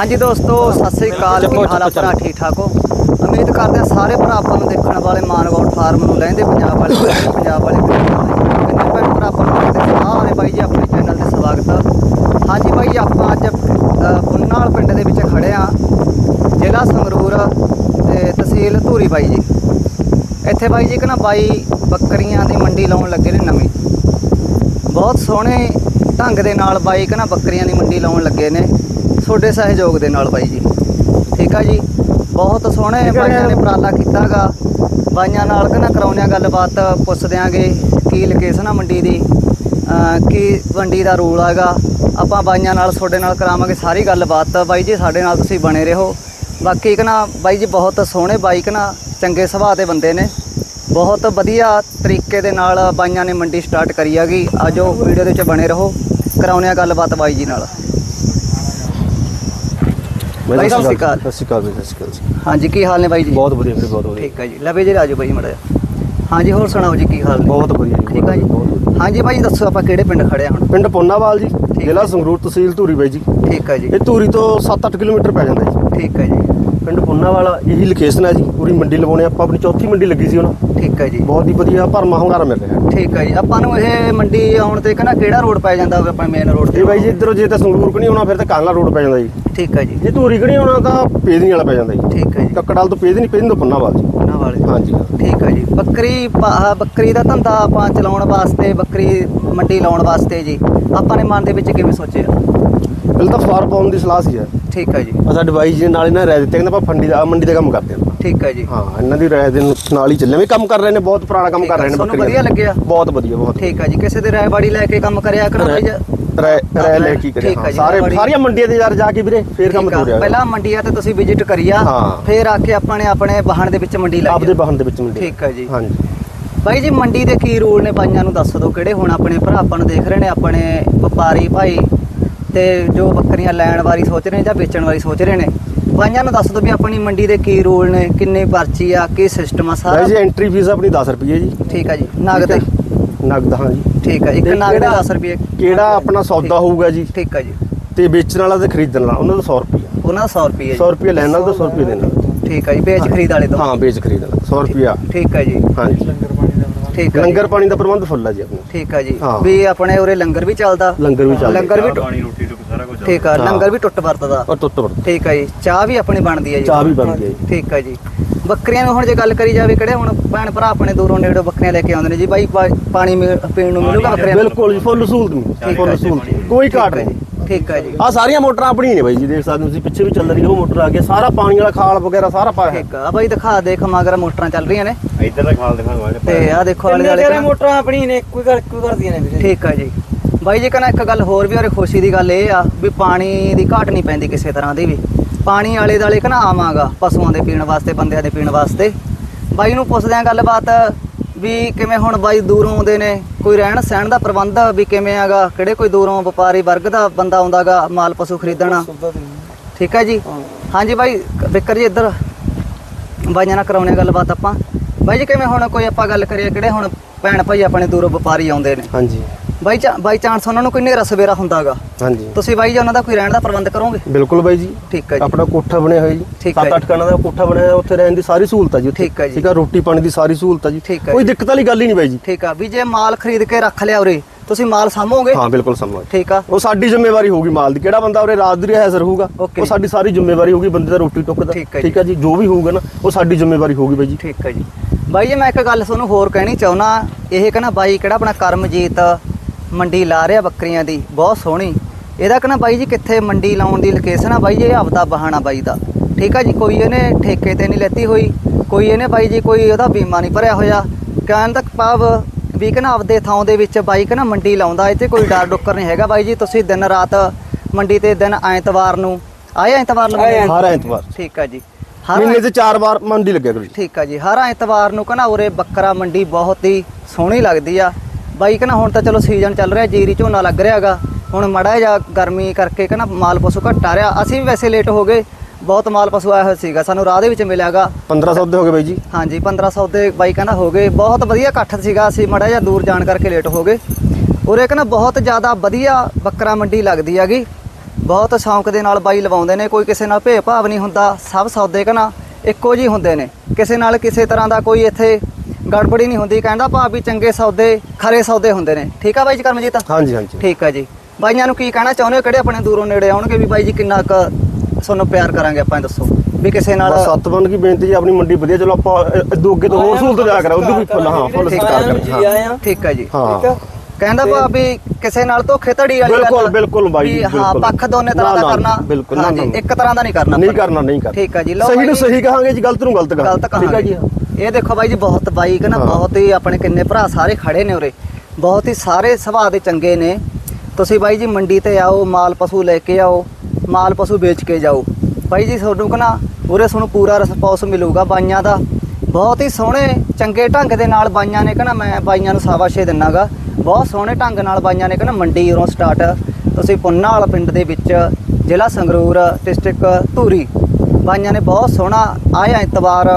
ਹਾਂਜੀ ਦੋਸਤੋ ਸਤਿ ਸ੍ਰੀ ਅਕਾਲ ਕੀ ਹਾਲ ਆ ਭਰਾ ਠੀਕ ਠਾਕ ਹੋ? ਉਮੀਦ ਕਰਦੇ ਹਾਂ ਸਾਰੇ ਭਰਾ ਆਪਾਂ ਨੂੰ ਦੇਖਣ ਵਾਲੇ ਮਾਨਗੌੜ ਫਾਰਮ ਨੂੰ ਲੈਂਦੇ ਪੰਜਾਬ ਵਾਲੇ ਪੰਜਾਬ ਵਾਲੇ ਕਿੰਨੇ ਭੈਣ ਭਰਾ ਆਪਾਂ ਨੂੰ ਦੇਖਦੇ ਸਾਰੇ ਬਾਈ ਜੀ ਆਪਣੇ ਚੈਨਲ ਤੇ ਸਵਾਗਤ ਆ। ਹਾਂਜੀ ਬਾਈ ਆਪਾਂ ਅੱਜ ਪੁੰਨਾਲ ਪਿੰਡ ਦੇ ਵਿੱਚ ਖੜੇ ਆ ਜ਼ਿਲ੍ਹਾ ਸੰਗਰੂਰ ਤੇ ਤਹਿਸੀਲ ਧੂਰੀ ਬਾਈ ਜੀ। ਇੱਥੇ ਬਾਈ ਜੀ ਕਿ ਨਾ ਬਾਈ ਬੱਕਰੀਆਂ ਦੀ ਮੰਡੀ ਲਾਉਣ ਲੱਗੇ ਨੇ ਨਵੀਂ। ਬਹੁਤ ਸੋਹਣੇ ਢੰਗ ਦੇ ਨਾਲ ਬਾਈ ਕਿ ਨਾ ਬੱਕਰੀਆਂ ਦੀ ਮੰਡੀ ਲਾਉਣ ਲੱਗੇ ਨੇ। ਤੁਹਾਡੇ ਸਹਿਯੋਗ ਦੇ ਨਾਲ ਬਾਈ ਜੀ। ਠੀਕ ਆ ਜੀ? ਬਹੁਤ ਸੋਹਣੇ ਬਾਈਆਂ ਨੇ ਉਪਰਾਲਾ ਕੀਤਾਗਾ। ਬਾਈਆਂ ਨਾਲ ਕਿ ਨਾ ਕਰਾਉਣਿਆ ਗੱਲਬਾਤ ਪੁੱਛ ਦਿਆਂਗੇ ਕੀ ਲੋਕੇਸ਼ਨ ਆ ਮੰਡੀ ਦੀ ਕੀ ਮੰਡੀ ਦਾ ਰੂਲ ਹੈਗਾ ਆਪਾਂ ਬਾਈਆਂ ਨਾਲ ਤੁਹਾਡੇ ਨਾਲ ਕਰਾਵਾਂਗੇ ਸਾਰੀ ਗੱਲਬਾਤ। ਬਾਈ ਜੀ ਸਾਡੇ ਨਾਲ ਤੁਸੀਂ ਬਣੇ ਰਹੋ। ਬਾਕੀ ਕਿ ਨਾ ਬਾਈ ਜੀ ਬਹੁਤ ਸੋਹਣੇ ਬਾਈ ਕਿ ਨਾ ਚੰਗੇ ਸੁਭਾਅ ਦੇ ਬੰਦੇ ਨੇ। ਬਹੁਤ ਵਧੀਆ ਤਰੀਕੇ ਦੇ ਨਾਲ ਬਾਈਆਂ ਨੇ ਮੰਡੀ ਸਟਾਰਟ ਕਰੀ ਹੈਗੀ ਆਜੋ ਵੀਡੀਓ ਦੇ ਵਿੱਚ ਬਣੇ ਰਹੋ। ਕਰਾਉਣੇ ਆ ਗੱਲਬਾਤ ਬਾਈ ਜੀ ਨਾਲ। ਬਾਈ ਸਤਿ ਸ਼੍ਰੀ ਅਕਾਲ। ਸਤਿ ਸ਼੍ਰੀ ਅਕਾਲ ਜੀ, ਸਤਿ ਸ਼੍ਰੀ ਅਕਾਲ ਜੀ। ਹਾਂਜੀ ਕੀ ਹਾਲ ਨੇ ਬਾਈ ਜੀ? ਬਹੁਤ ਵਧੀਆ ਵੀਰੇ ਬਹੁਤ ਵਧੀਆ। ਠੀਕ ਹੈ ਜੀ। ਲਵੇ ਜੀ ਆਜੋ ਬਾਈ ਮੜਾ ਹਾਂਜੀ ਹੋਰ ਸੁਣਾਓ ਜੀ ਕੀ ਹਾਲ ਨੇ? ਬਹੁਤ ਵਧੀਆ ਜੀ, ਠੀਕ ਆ ਜੀ? ਵਧੀਆ। ਹਾਂਜੀ ਬਾਈ ਦੱਸੋ ਆਪਾਂ ਕਿਹੜੇ ਪਿੰਡ ਖੜੇ ਆ ਹੁਣ? ਪਿੰਡ ਪੋਨਾਵਾਲ ਜੀ ਜ਼ਿਲ੍ਹਾ ਸੰਗਰੂਰ ਤਹਿਸੀਲ ਧੂਰੀ ਬਾਈ ਜੀ। ਠੀਕ ਹੈ ਜੀ। ਇਹ ਧੂਰੀ ਤੋਂ 7-8 ਕਿਲੋਮੀਟਰ ਪੈ ਜਾਂਦਾ ਜੀ। ਠੀਕ ਹੈ ਜੀ। ਪਿੰਡ ਪੋਨਾਵਾਲ ਇਹੀ ਲੋਕੇਸ਼ਨ ਹੈ ਜੀ ਪੂਰੀ ਮੰਡੀ ਲਵਾਉਣੇ ਆਪਾਂ ਆਪਣੀ ਚੌਥੀ ਮੰਡੀ ਲੱਗੀ ਸੀ ਹੁਣ। ਠੀਕ ਹੈ ਜੀ। ਬਹੁਤ ਹੀ ਵਧੀਆ ਭਰਮਾ ਹੁੰਗਾਰਾ ਮਿਲ ਰਿਹਾ। ਠੀਕ ਹੈ ਜੀ। ਆਪਾਂ ਨੂੰ ਇਹ ਮੰਡੀ ਆਉਣ ਤੇ ਕਹਿੰਦਾ ਕਿਹੜਾ ਰੋਡ ਪੈ ਜਾਂਦਾ ਹੋਵੇ ਆਪਣੇ ਮੇਨ ਰੋਡ ਤੇ? ਬਾਈ ਜੀ ਇੱਧਰੋਂ ਜੇ ਤਾਂ ਸੰਗਰੂਰ ਕਣੀ ਆਉਣਾ ਫਿਰ ਤਾਂ ਕਾਂਗਲਾ ਰੋਡ ਪੈ ਜਾਂਦਾ ਜੀ। ਠੀਕ ਹੈ ਜੀ। ਜੇ ਧੂਰੀ ਕਣੀ ਆਉਣਾ ਤਾਂ ਪੇਦਨੀ ਵਾਲਾ ਪੈ ਜਾਂਦਾ ਜੀ। ਠੀਕ ਹੈ ਜੀ। ਕੱਕੜਾਲ ਤੋਂ ਪੇਦਨੀ ਪੇਦਨੀ ਤੋਂ ਪੋਨਾਵਾਲ ਜੀ। ਉਹਨਾਂ ਵਾਲੇ ਹਾਂਜੀ। ਠੀਕ ਹੈ ਜੀ। ਬੱਕਰੀ ਪਾ- ਆਹ ਬੱਕਰੀ ਦਾ ਧੰਦਾ ਆਪਾਂ ਚਲਾਉਣ ਵਾਸਤੇ ਬੱਕਰੀ ਮੰਡੀ ਲਾਉਣ ਵਾਸਤੇ ਜੀ। ਆਪਾਂ ਨੇ ਮਨ ਦੇ ਵਿੱਚ ਕਿਵੇਂ ਸੋਚਿਆ? ਪਹਿਲਾਂ ਤਾਂ ਫਾਰ ਪਾਉਣ ਦੀ ਸਲਾਹ ਸੀ ਯਾਰ। ਠੀਕ ਹੈ ਜੀ। ਆ ਸਾਡੇ ਬਾਈ ਜੀ ਨੇ ਨਾਲ ਇਹਨਾਂ ਨੇ ਰਾਏ ਦਿੱਤੇ ਕਹਿੰਦੇ ਆਪਾਂ ਫੰਡੀ ਦਾ ਮੰਡੀ ਦਾ ਕੰਮ ਕਰਦੇ ਹਾਂ। ਠੀਕ ਹੈ ਜੀ। ਹਾਂ ਇਹਨਾਂ ਦੀ ਰਾਏ ਦੇ ਨਾਲ ਹੀ ਚੱਲੇ ਵੀ ਕੰਮ ਕਰ ਰਹੇ ਨੇ ਬਹੁਤ ਪੁਰਾਣਾ ਕੰਮ ਠੀਕ ਕਰ ਰਹੇ ਹੈ, ਨੇ ਤੁਹਾਨੂੰ ਬੱਕਰੀਆਂ। ਵਧੀਆ ਲੱਗਿਆ? ਬਹੁਤ ਵਧੀਆ ਬਹੁਤ ਠੀਕ ਹੈ ਜੀ। ਕਿਸੇ ਦੇ ਰਾਇਬਾੜੀ ਲੈ ਕੇ ਕੰਮ ਕਰਿਆ ਕਰੋ ਬਾਈ ਜੀ। ਰਾਏ ਰਾਏ ਲੈ ਕੀ ਕਰਿਆ ਠੀਕ ਹੈ ਹਾਂ, ਜੀ, ਸਾਰੇ ਬੜੀ- ਸਾਰੀਆਂ ਮੰਡੀਆਂ ਦੇ ਯਾਰ ਜਾ ਕੇ ਵੀਰੇ ਫੇਰ ਕੰਮ ਠੀਕ ਆ, ਤੋਰਿਆ ਪਹਿਲਾਂ ਮੰਡੀਆਂ ਤੇ ਤੁਸੀਂ ਵਿਜ਼ਿਟ ਕਰੀਆ ਹਾਂ। ਫਿਰ ਆ ਕੇ ਆਪਾਂ ਨੇ ਆਪਣੇ ਵਾਹਣ ਦੇ ਵਿੱਚ ਮੰਡੀ ਲਾਈ ਆਪਦੇ ਵਾਹਨ ਦੇ ਵਿੱਚ ਮੰਡੀ। ਠੀਕ ਹੈ ਜੀ। ਹਾਂਜੀ। ਬਾਈ ਜੀ ਮੰਡੀ ਦੇ ਕੀ ਰੂਲ ਨੇ ਬਾਈਆਂ ਨੂੰ ਦੱਸ ਦਿਓ ਕਿਹੜੇ ਹੁਣ ਆਪਣੇ ਭਰਾ ਆਪਾਂ ਨੂੰ ਦੇਖ ਰਹੇ ਨੇ ਆਪਣੇ ਵਪਾਰੀ ਭਾਈ ਤੇ ਜੋ ਬੱਕਰੀਆਂ ਲੈਣ ਵਾਲੀ ਸੋਚ ਰਹੇ ਨੇ ਜਾਂ ਵੇਚਣ ਵਾਲੀ ਸੋਚ ਰਹੇ ਨੇ। ਬਾਈਆਂ ਨੂੰ ਦੱਸ ਦਿਓ ਵੀ ਆਪਣੀ ਮੰਡੀ ਦੇ ਕੀ ਰੂਲ ਨੇ ਕਿੰਨੀ ਪਰਚੀ ਆ ਕੀ ਸਿਸਟਮ ਆ ਸਾਰਾ। ਜੀ ਐਂਟਰੀ ਫੀਸ ਆਪਣੀ 10 ਰੁਪਏ ਜੀ। ਠੀਕ ਆ ਜੀ ਨਗਦ। ਠੀਕ ਹੈ। ਨਗਦ ਹਾਂ ਜੀ। ਠੀਕ ਆ ਇੱਕ ਤੇ ਨਗਦ ਕਿਹੜਾ- 10 ਰੁਪਏ ਕਿਹੜਾ ਆਪਣਾ ਸੌਦਾ ਹੋਊਗਾ ਜੀ? ਠੀਕ ਆ ਜੀ। ਤੇ ਵੇਚਣ ਵਾਲਾ ਤੇ ਖਰੀਦਣ ਵਾਲਾ ਉਹਨਾਂ ਦਾ 100 ਰੁਪਏ ਉਹਨਾਂ ਦਾ 100 ਰੁਪਏ 100 ਰੁਪਏ ਲੈਣ ਨਾਲ ਤਾਂ 100 ਰੁਪਏ ਦੇਣਾ ਠੀਕ ਆ ਜੀ ਵੇਚ ਖਰੀਦ ਵਾਲੇ ਤੋਂ। ਹਾਂ ਵੇਚ ਖਰੀਦਣਾ 100 ਰੁਪਿਆ ਠੀਕ ਆ ਜੀ। ਹਾਂਜੀ ਠੀਕ ਆ ਜੀ। ਲੰਗਰ ਪਾਣੀ ਦਾ ਪ੍ਰਬੰਧ ਫੁੱਲ ਆ ਜੀ ਆਪਣਾ। ਠੀਕ ਆ ਜੀ। ਹਾਂ। ਵੀ ਆਪਣੇ ਉਰੇ ਲੰਗਰ ਵੀ ਚੱਲਦਾ। ਲੰਗਰ ਵੀ ਚੱਲਦਾ। ਲੰਗਰ ਵੀ ਰੋਟੀ ਸਾਰਾ ਕੁਝ ਠੀਕ ਆ। ਲੰਗਰ ਵੀ ਟੁੱਟ ਵਰਤਦਾ। ਔਰ ਤੁੱਤ ਵਰਤ ਠੀਕ ਆ ਜੀ ਚਾਹ ਵੀ ਆਪਣੀ ਬਣਦੀ ਹੈ ਜੀ। ਚਾਹ ਵੀ ਬਣਦੀ ਹੈ ਜੀ। ਠੀਕ ਆ ਜੀ। ਬੱਕਰੀਆਂ ਨੂੰ ਹੁਣ ਜੇ ਗੱਲ ਕਰੀ ਜਾਵੇ ਕਿਹੜੇ ਹੁਣ ਭੈਣ ਭਰਾ ਆਪਣੇ ਦੂਰੋਂ ਨੇੜੋਂ ਬੱਕਰੀਆਂ ਲੈ ਕੇ ਆਉਂਦੇ ਨੇ ਜੀ ਬਾਈ ਪਾ- ਪਾਣੀ ਪੀਣ ਨੂੰ ਮਿਲੂਗਾ ਬੱਕਰੀਆਂ ਨੂੰ? ਬਿਲਕੁਲ ਜੀ ਫੁੱਲ ਸਹੂਲਤ ਠੀਕ ਫੁੱਲ। ਸਹੂਲਤ ਕੋਈ ਘਾਟ ਆ ਨਹੀਂ। ਜੀ ਠੀਕ ਆ ਜੀ। ਆ ਸਾਰੀਆਂ ਮੋਟਰਾਂ ਆਪਣੀਆਂ ਨੇ ਬਾਈ ਜੀ ਦੇਖ ਸਕਦੇ ਹੋ ਤੁਸੀਂ ਪਿੱਛੇ ਵੀ ਚੱਲ ਰਹੀ ਉਹ ਮੋਟਰ ਆ ਗਿਆ ਸਾਰਾ ਪਾਣੀ ਵਾਲਾ ਖਾਲ ਵਗੈਰਾ ਸਾਰਾ ਪਾਇਆ ਠੀਕ ਆ ਬਾਈ ਦਿਖਾ ਦੇਖ ਮਗਰ ਮੋਟਰਾਂ ਚੱਲ ਰਹੀਆਂ ਨੇ। ਇੱਧਰ ਦਾ ਖਾਲ ਦਿਖਾਵਾਂਗੇ ਤੇ ਆ ਦੇਖੋ ਦੁਆਲੇ ਸਾਰੇ ਮੋਟਰਾਂ ਆਪਣੀ ਨੇ ਕੋਈ ਕਰ ਕੋਈ ਕਰਦੀਆਂ ਨੇ ਠੀਕ ਆ ਜੀ। ਬਾਈ ਜੀ ਕਹਿੰਦਾ ਇੱਕ ਗੱਲ ਹੋਰ ਵੀ ਔਰ ਖੁਸ਼ੀ ਦੀ ਗੱਲ ਇਹ ਆ ਵੀ ਪਾਣੀ ਦੀ ਘਾਟ ਨਹੀਂ ਪੈਂਦੀ ਕਿਸੇ ਤਰ੍ਹਾਂ ਦੀ ਵੀ। ਪਾਣੀ ਆਲੇ ਦਾਲੇ ਕਹਿੰਦਾ ਆਵਾਂਗਾ ਪਸ਼ੂਆਂ ਦੇ ਪੀਣ ਵਾਸਤੇ ਬੰਦਿਆਂ ਦੇ ਪੀਣ ਵਾਸਤੇ। ਬਾਈ ਨੂੰ ਪੁੱਛਦੇ ਆ ਗੱਲਬਾਤ ਵੀ ਕਿਵੇਂ ਹੁਣ ਬਾਈ ਦੂਰੋਂ ਆਉਂਦੇ ਨੇ? ਕੋਈ ਰਹਿਣ ਸਹਿਣ ਦਾ ਪ੍ਰਬੰਧ ਵੀ ਕਿਵੇਂ ਆਗਾ? ਕਿਹੜੇ ਕੋਈ ਦੂਰੋਂ ਵਪਾਰੀ ਵਰਗ ਦਾ ਬੰਦਾ ਆਉਂਦਾਗਾ ਮਾਲ ਪਸ਼ੂ ਖਰੀਦਣਾ? ਠੀਕ ਹੈ ਜੀ। ਹਾਂਜੀ ਬਾਈ ਬਿੱਕਰ ਜੀ ਇੱਧਰ। ਬਾਈਆਂ ਨਾਲ ਕਰਾਉਣੇ ਗੱਲਬਾਤ ਆਪਾਂ। ਬਾਈ ਜੀ ਕਿਵੇਂ ਹੁਣ ਕੋਈ ਆਪਾਂ ਗੱਲ ਕਰੀਏ ਕਿਹੜੇ ਹੁਣ ਭੈਣ ਭਾਈ ਆਪਣੇ ਦੂਰੋਂ ਵਪਾਰੀ ਆਉਂਦੇ ਨੇ? ਹਾਂਜੀ। ਬਾਈ ਚਾ ਬਾਈ ਚਾਂਸ ਉਹਨਾਂ ਨੂੰ ਕੋਈ ਨੇਰਾ ਸਵੇਰਾ ਹੁੰਦਾਗਾ। ਹਾਂਜੀ। ਤੁਸੀਂ ਬਾਈ ਜੀ ਉਹਨਾਂ ਦਾ ਕੋਈ ਰਹਿਣ ਦਾ ਪ੍ਰਬੰਧ ਕਰੋਗੇ? ਬਿਲਕੁਲ ਬਾਈ ਜੀ। ਠੀਕ ਹੈ ਜੀ। ਆਪਣਾ ਕੋਠਾ ਬਣਿਆ ਹੋਇਆ ਜੀ। ਠੀਕ ਹੈ 7-8 ਕਣਾ ਦਾ ਕੋਠਾ ਬਣਿਆ ਹੋਇਆ ਉੱਥੇ ਰਹਿਣ ਦੀ ਸਾਰੀ ਸਹੂਲਤ ਆ ਜੀ ਉੱਥੇ। ਠੀਕ ਹੈ ਜੀ। ਠੀਕ ਆ ਰੋਟੀ ਪਾਣੀ ਦੀ ਸਾਰੀ ਸਹੂਲਤ ਆ ਜੀ। ਠੀਕ ਹੈ ਕੋਈ। ਦਿੱਕਤ ਵਾਲੀ ਗੱਲ ਹੀ ਨਹੀਂ ਬਾਈ ਜੀ। ਠੀਕ ਆ। ਵੀ ਜੇ ਮਾਲ ਖਰੀਦ ਕੇ ਰੱਖ ਲਿਆ ਉਰੇ ਤੁਸੀਂ ਮਾਲ ਸਾਂਭੋਗੇ? ਹਾਂ ਬਿਲਕੁਲ ਸਮਝ ਠੀਕ ਆ। ਉਹ ਸਾਡੀ ਜ਼ਿੰਮੇਵਾਰੀ ਹੋਊਗੀ ਮਾਲ ਦੀ। ਕਿਹੜਾ ਬੰਦਾ ਉਰੇ ਰਾਤ ਦੀ ਰਿਹਾ ਹਾਜ਼ਰ ਹੋਊਗਾ? Okay ਉਹ ਸਾਡੀ ਸਾਰੀ ਜ਼ਿੰਮੇਵਾਰੀ ਹੋਊਗੀ ਬੰਦੇ ਦਾ ਰੋਟੀ ਟੁੱਕ ਦਾ। ਠੀਕ ਹੈ ਠੀਕ ਹੈ ਜੀ ਜੋ ਵੀ ਹੋਊਗਾ ਨਾ ਉਹ ਸਾਡੀ ਜ਼ਿੰਮੇਵਾਰੀ ਹੋਊਗੀ ਬਾਈ ਜੀ। ਠੀਕ ਹੈ ਜੀ। ਬਾਈ ਜੀ ਮੈਂ ਇੱਕ ਗੱਲ ਤੁਹਾਨੂੰ ਹੋਰ ਕਹਿਣੀ ਚਾਹੁੰਦਾ। ਇਹ ਕਹਿੰਦਾ ਬਾਈ ਕਿਹੜਾ ਆਪਣਾ ਕਰਮਜੀਤ ਮੰਡੀ ਲਾ ਰਿਹਾ ਬੱਕਰੀਆਂ ਦੀ ਬਹੁਤ ਸੋਹਣੀ। ਇਹਦਾ ਕਹਿੰਦਾ ਬਾਈ ਜੀ ਕਿੱਥੇ ਮੰਡੀ ਲਾਉਣ ਦੀ ਲੋਕੇਸ਼ਨ ਆ ਬਾਈ ਜੀ ਇਹ ਆਪਦਾ ਬਹਾਨਾ ਬਾਈ ਦਾ। ਠੀਕ ਆ ਜੀ ਕੋਈ ਇਹਨੇ ਠੇਕੇ ਤੇ ਨਹੀਂ ਲੈਤੀ ਹੋਈ ਕੋਈ ਇਹਨੇ ਬਾਈ ਜੀ ਕੋਈ ਉਹਦਾ ਬੀਮਾ ਨਹੀਂ ਭਰਿਆ ਹੋਇਆ। ਕਹਿਣ ਤੱਕ ਭਾਵ ਵੀ ਕਹਿੰਦਾ ਆਪਦੇ ਥਾਂ ਦੇ ਵਿੱਚ ਬਾਈ ਕਹਿੰਦਾ ਮੰਡੀ ਲਾਉਂਦਾ ਤੇ ਕੋਈ ਡਰ ਡੁੱਕਰ ਨਹੀਂ ਹੈਗਾ ਬਾਈ ਜੀ। ਤੁਸੀਂ ਦਿਨ ਰਾਤ ਮੰਡੀ ਤੇ ਦਿਨ ਐਤਵਾਰ ਨੂੰ ਆਏ ਐਤਵਾਰ ਨੂੰ ਹਰ ਐਤਵਾਰ। ਠੀਕ ਆ ਜੀ ਹਰ ਮਹੀਨੇ 'ਚ ਚਾਰ ਵਾਰ ਮੰਡੀ ਲੱਗਿਆ ਕਰੂ। ਠੀਕ ਆ ਜੀ ਹਰ ਐਤਵਾਰ ਨੂੰ ਕਹਿੰਦਾ ਉਰੇ ਬੱਕਰਾ ਮੰਡੀ ਬਹੁਤ ਹੀ ਸੋਹਣੀ ਲੱਗਦੀ ਆ। ਬਾਈ ਕਹਿੰਦਾ ਹੁਣ ਤਾਂ ਚਲੋ ਸੀਜ਼ਨ ਚੱਲ ਰਿਹਾ ਜੀਰੀ ਝੋਨਾ ਲੱਗ ਰਿਹਾਗਾ। ਹੁਣ ਮੜਾ ਜਾਂ ਗਰਮੀ ਕਰਕੇ ਕਹਿੰਦਾ ਮਾਲ ਪਸ਼ੂ ਘੱਟ ਆ ਰਿਹਾ। ਅਸੀਂ ਵੀ ਵੈਸੇ ਲੇਟ ਹੋ ਗਏ ਬਹੁਤ ਮਾਲ ਪਸ਼ੂ ਆਇਆ ਹੋਇਆ ਸੀਗਾ ਸਾਨੂੰ ਰਾਹ ਦੇ ਵਿੱਚ ਮਿਲਿਆਗਾ। 1500 ਦੇ ਹੋ ਗਏ ਬਾਈ ਜੀ। ਹਾਂਜੀ 1500 ਦੇ ਬਾਈ ਕਹਿੰਦਾ ਹੋ ਗਏ। ਬਹੁਤ ਵਧੀਆ ਇਕੱਠ ਸੀਗਾ ਅਸੀਂ ਮੜਾ ਜਾਂ ਦੂਰ ਜਾਣ ਕਰਕੇ ਲੇਟ ਹੋ ਗਏ। ਉਰੇ ਕਹਿੰਦਾ ਬਹੁਤ ਜ਼ਿਆਦਾ ਵਧੀਆ ਬੱਕਰਾ ਮੰਡੀ ਲੱਗਦੀ ਹੈਗੀ। ਬਹੁਤ ਸ਼ੌਂਕ ਦੇ ਨਾਲ ਬਾਈ ਲਵਾਉਂਦੇ ਨੇ ਕੋਈ ਕਿਸੇ ਨਾਲ ਭੇਦਭਾਵ ਨਹੀਂ ਹੁੰਦਾ। ਸਭ ਸੌਦੇ ਕਨਾ ਇੱਕੋ ਜਿਹੇ ਹੁੰਦੇ ਨੇ। ਕਿਸੇ ਨਾਲ ਕਿਸੇ ਤਰ੍ਹਾਂ ਦਾ ਕੋਈ ਇੱਥੇ ਗੜਬੜੀ ਨਹੀਂ ਹੁੰਦੀ ਕਹਿੰਦਾ ਭਾਵ ਵੀ ਚੰਗੇ ਸੌਦੇ ਖਰੇ ਸੌਦੇ ਹੁੰਦੇ ਨੇ। ਠੀਕ ਆ ਬਾਈ ਜੀ ਕਰਮਜੀਤ? ਹਾਂਜੀ ਹਾਂਜੀ। ਠੀਕ ਆ ਜੀ। ਬਾਈਆਂ ਨੂੰ ਕੀ ਕਹਿਣਾ ਚਾਹੁੰਦੇ ਹੋ? ਕਿਹੜੇ ਆਪਣੇ ਦੂਰੋਂ ਨੇੜੇ ਆਉਣਗੇ? ਵੀ ਬਾਈ ਜੀ ਕਿੰਨਾ ਕੁ ਤੁਹਾਨੂੰ ਪਿਆਰ ਕਰਾਂਗੇ ਆਪਾਂ ਦੱਸੋ। ਵੀ ਕਿਸੇ ਨਾਲ ਸੱਤ ਬੰਦ ਕੀ ਬੇਨਤੀ ਜੀ ਆਪਣੀ ਮੰਡੀ ਵਧੀਆ ਚਲੋ ਆਪਾਂ ਇਦੋਂ ਅੱਗੇ ਤੋਂ ਹੋਰ ਸਹੂਲਤ ਦਿਆ ਕਰਾਂ ਉਦੋਂ ਵੀ ਫੁੱਲ ਹਾਂ ਫੁੱਲ ਸਤਿਕਾਰ ਕਰਾਂ ਜੀ ਆਏ ਆ ਠੀਕ ਆ ਜੀ। ਹਾਂ। ਕਹਿੰਦਾ ਭਾਵ ਵੀ ਕਿਸੇ ਨਾਲ ਧੋਖੇ ਧੜੀ ਵਾਲੀ ਬਿਲਕੁਲ, ਬਿਲਕੁਲ ਬਾਈ ਜੀ, ਵੀ ਹਾਂ। ਪੱਖ ਦੋਨੇ ਤਰ੍ਹਾਂ ਦਾ ਕਰਨਾ। ਬਿਲਕੁਲ, ਨਾ। ਇੱਕ ਤਰ੍ਹਾਂ ਦਾ ਨਹੀਂ ਕਰਨਾ ਨਹੀਂ। ਕਰਨਾ ਨਹੀਂ ਕਰਨਾ। ਠੀਕ ਆ ਜੀ। ਲਓ ਸਹੀ ਨੂੰ। ਸਹੀ ਕਹਾਂਗੇ ਜੀ ਗਲਤ ਨੂੰ ਗਲਤ ਕਹਾਂਗੇ। ਠੀਕ ਕਹਾਂਗੇ ਜੀ। ਇਹ ਦੇਖੋ ਬਾਈ ਜੀ ਬਹੁਤ ਬਾਈ ਕਿ ਨਾ। ਬਹੁਤ ਹੀ ਆਪਣੇ ਕਿੰਨੇ ਭਰਾ ਸਾਰੇ ਖੜੇ ਨੇ ਉਰੇ। ਬਹੁਤ ਹੀ ਸਾਰੇ ਸੁਭਾਅ ਦੇ ਚੰਗੇ ਨੇ। ਤੁਸੀਂ ਬਾਈ ਜੀ ਮੰਡੀ ਤੇ ਆਓ ਮਾਲ ਪਸ਼ੂ ਲੈ ਕੇ ਆਓ ਮਾਲ ਪਸ਼ੂ ਵੇਚ ਕੇ ਜਾਓ। ਬਾਈ ਜੀ ਤੁਹਾਨੂੰ ਕਹਣਾ ਉਰੇ ਤੁਹਾਨੂੰ ਪੂਰਾ ਰਿਸਪੌਂਸ ਮਿਲੂਗਾ ਬਾਈਆਂ ਦਾ। ਬਹੁਤ ਹੀ ਸੋਹਣੇ ਚੰਗੇ ਢੰਗ ਦੇ ਨਾਲ ਬਾਈਆਂ ਨੇ ਕਹਣਾ ਮੈਂ ਬਾਈਆਂ ਨੂੰ ਸਾਬਾਸ਼ੇ ਦਿੰਨਾਗਾ। ਬਹੁਤ ਸੋਹਣੇ ਢੰਗ ਨਾਲ ਬਾਈਆਂ ਨੇ ਕਹਣਾ ਮੰਡੀ ਉਰੋਂ ਸਟਾਰਟ। ਤੁਸੀਂ ਪੁੰਨਾਲ ਪਿੰਡ ਦੇ ਵਿੱਚ ਜ਼ਿਲ੍ਹਾ ਸੰਗਰੂਰ ਡਿਸਟ੍ਰਿਕਟ ਧੂਰੀ। ਬਾਈਆਂ ਨੇ ਬਹੁਤ ਸੋਹਣਾ ਆਏ ਐਤਵਾਰ।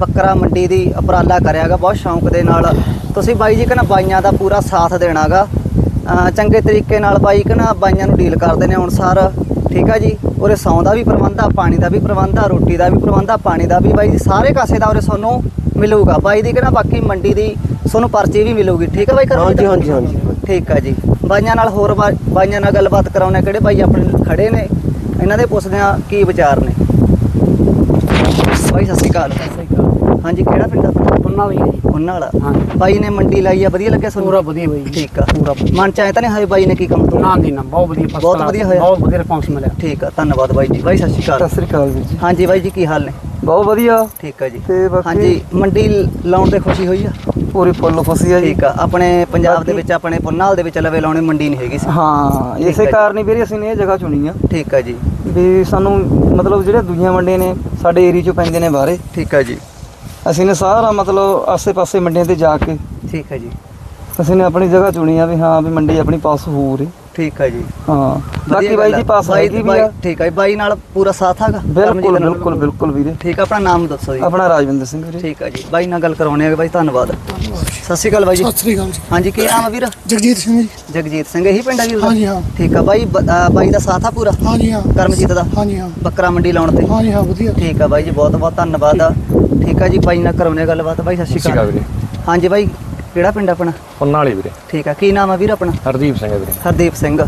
ਬੱਕਰਾ ਮੰਡੀ ਦੀ ਉਪਰਾਲਾ ਕਰਿਆਗਾ ਬਹੁਤ ਸ਼ੌਂਕ ਦੇ ਨਾਲ। ਤੁਸੀਂ ਬਾਈ ਜੀ ਕਹਿੰਦਾ ਬਾਈਆਂ ਦਾ ਪੂਰਾ ਸਾਥ ਦੇਣਾਗਾ। ਚੰਗੇ ਤਰੀਕੇ ਨਾਲ ਬਾਈ ਕਹਿੰਦਾ ਬਾਈਆਂ ਨੂੰ ਡੀਲ ਕਰਦੇ ਨੇ ਅਨੁਸਾਰ ਠੀਕ ਆ ਜੀ? ਉਰੇ ਸੌਂ ਦਾ ਵੀ ਪ੍ਰਬੰਧ ਆ ਪਾਣੀ ਦਾ ਵੀ ਪ੍ਰਬੰਧ ਆ ਰੋਟੀ ਦਾ ਵੀ ਪ੍ਰਬੰਧ ਆ ਪਾਣੀ ਦਾ ਵੀ ਬਾਈ ਜੀ ਸਾਰੇ ਕਾਸੇ ਦਾ ਉਰੇ ਤੁਹਾਨੂੰ ਮਿਲੂਗਾ। ਬਾਈ ਦੀ ਕਹਿੰਦਾ ਬਾਕੀ ਮੰਡੀ ਦੀ ਤੁਹਾਨੂੰ ਪਰਚੀ ਵੀ ਮਿਲੂਗੀ। ਠੀਕ ਆ ਬਾਈ ਕਰਮਜੀਤ? ਹਾਂਜੀ ਹਾਂਜੀ ਹਾਂਜੀ। ਠੀਕ ਆ ਜੀ। ਬਾਈਆਂ ਨਾਲ ਹੋਰ ਬਾਈਆਂ ਨਾਲ ਗੱਲਬਾਤ ਕਰਾਉਣੇ ਕਿਹੜੇ ਬਾਈ ਆਪਣੇ ਖੜੇ ਨੇ? ਇਹਨਾਂ ਦੇ ਪੁੱਛਦੇ ਆ ਕੀ ਵਿਚਾਰ ਨੇ? ਬਾਈ ਸਤਿ ਸ਼੍ਰੀ ਅਕਾਲ। ਹਾਂਜੀ ਕਿਹੜਾ ਪਿੰਡ ਆ? ਉਹਨਾਂ ਵੀ ਉਹਨਾਂ ਵਾਲਾ। ਹਾਂ ਬਾਈ ਨੇ ਮੰਡੀ ਲਾਈ ਆ ਵਧੀਆ ਲੱਗਿਆ ਤੁਹਾਨੂੰ? ਪੂਰਾ ਵਧੀਆ ਬਾਈ ਠੀਕ ਆ। ਪੂਰਾ ਮਨ ਚ ਆਇਆ ਤਾਂ ਨਹੀਂ ਹੋਏ ਬਾਈ ਨੇ ਕੀ ਕੰਮ ਤੋਂ? ਨਾ ਦੀ ਨਾ ਬਹੁਤ ਵਧੀਆ first ਬਹੁਤ ਵਧੀਆ ਹੋਇਆ। ਬਹੁਤ ਵਧੀਆ ਰਿਸਪੌਂਸ ਮਿਲਿਆ। ਠੀਕ ਆ ਧੰਨਵਾਦ ਬਾਈ ਜੀ। ਬਾਈ ਸਤਿ ਸ਼੍ਰੀ ਅਕਾਲ। ਸ੍ਰੀ ਅਕਾਲ ਵੀਰ ਜੀ। ਹਾਂਜੀ ਬਾਈ ਜੀ ਕੀ ਹਾਲ ਨੇ? ਬਹੁਤ ਵਧੀਆ। ਠੀਕ ਆ ਜੀ। ਤੇ ਬਾਕੀ- ਹਾਂਜੀ ਮੰਡੀ ਲਾਉਣ ਤੇ ਖੁਸ਼ੀ ਹੋਈ ਆ? ਪੂਰੀ ਫੁੱਲ ਫਸੀ ਆ ਜੀ। ਠੀਕ ਆ ਆਪਣੇ ਪੰਜਾਬ ਦੇ ਬਾਕੀ- ਵਿੱਚ ਆਪਣੇ ਪੁੰਨਾਲ ਦੇ ਵਿੱਚ ਲਵੇ ਲਾਉਣੇ ਮੰਡੀ ਨਹੀਂ ਹੈਗੀ ਸੀ। ਹਾਂ ਠੀਕ ਇਸੇ ਜੀ। ਕਾਰਨ ਹੀ ਵੀਰੇ ਅਸੀਂ ਨੇ ਇਹ ਜਗ੍ਹਾ ਚੁਣੀ ਆ। ਠੀਕ ਆ ਜੀ। ਵੀ ਸਾਨੂੰ ਮਤਲਬ ਜਿਹੜੇ ਦੂਜੀਆਂ ਮੰਡੀਆਂ ਨੇ ਸਾਡੇ ਏਰੀਆ ਚੋਂ ਪੈਂਦੇ ਨੇ ਬਾਹਰੇ। ਠੀਕ ਆ ਜੀ। ਅਸੀਂ ਨੇ ਸਾਰਾ ਮਤਲਬ ਆਸੇ-ਪਾਸੇ ਮੰਡੀਆਂ ਤੇ ਜਾ ਕੇ ਠੀਕ ਆ ਜੀ। ਅਸੀਂ ਨੇ ਆਪਣੀ ਜਗ੍ਹਾ ਚੁਣੀ ਆ ਵੀ ਹਾਂ ਵੀ ਮੰਡੀ ਆਪਣੀ ਪਾਸ ਹੋ ਰਹੀ ਠੀਕ ਆ ਜੀ। ਹਾਂ ਬਾਕੀ ਬਾਈ ਜੀ ਆ। ਪਾਸ ਬਾਈ- ਹੈਗੀ ਵੀ ਆ? ਠੀਕ ਜੀ, ਬਾਈ ਨਾਲ ਪੂਰਾ ਸਾਥ ਹੈਗਾ? ਬਿਲਕੁਲ? ਬਿਲਕੁਲ ਬਿਲਕੁਲ ਵੀਰੇ। ਠੀਕ ਆ ਆਪਣਾ ਨਾਮ ਦੱਸੋ ਜੀ। ਆਪਣਾ ਰਾਜਵਿੰਦਰ ਸਿੰਘ ਵੀਰੇ। ਠੀਕ ਆ ਜੀ। ਬਾਈ ਨਾਲ ਗੱਲ ਕਰਾਉਣੇ ਆ ਬਾਈ ਧੰਨਵਾਦ। ਸਤਿ ਸ਼੍ਰੀ ਅਕਾਲ ਬਾਈ ਜੀ। ਸਤਿ ਸ੍ਰੀ ਅਕਾਲ ਜੀ। ਹਾਂਜੀ ਕੀ ਨਾਮ ਆ ਵੀਰ? ਜਗਜੀਤ ਸਿੰਘ ਜੀ। ਜਗਜੀਤ ਸਿੰਘ ਇਹੀ ਪਿੰਡ ਆ ਵੀਰ ਦਾ? ਹਾਂਜੀ ਹਾਂ। ਠੀਕ ਆ ਬਾਈ ਬਾਈ ਦਾ ਸਾਥ ਆ ਪੂਰਾ? ਹਾਂਜੀ ਹਾਂ। ਕਰਮਜੀਤ ਦਾ? ਹਾਂਜੀ ਹਾਂ। ਬੱਕਰਾ ਮੰਡੀ ਲਾਉਣ ਤੇ? ਹਾਂਜੀ ਹਾਂ ਵਧੀਆ। ਠੀਕ ਆ ਬਾਈ ਜੀ ਬਹੁਤ ਬਹੁਤ ਧੰਨਵਾਦ ਆ। ਠੀਕ ਆ ਜੀ ਬਾਈ ਨਾਲ ਕਰਾਉਣੇ ਗੱਲਬਾਤ। ਬਾਈ ਸਤਿ ਸ਼੍ਰੀ ਅਕਾਲ। ਹਾਂਜੀ ਬਾਈ ਕਿਹੜਾ ਪਿੰਡ ਆਪਣਾ? ਪੁੰਨਾਲੀ ਵੀਰੇ। ਠੀਕ ਆ ਕੀ ਨਾਮ ਆ ਵੀਰ ਆਪਣਾ? ਹਰਦੀਪ ਸਿੰਘ ਵੀਰੇ। ਹਰਦੀਪ ਸਿੰਘ।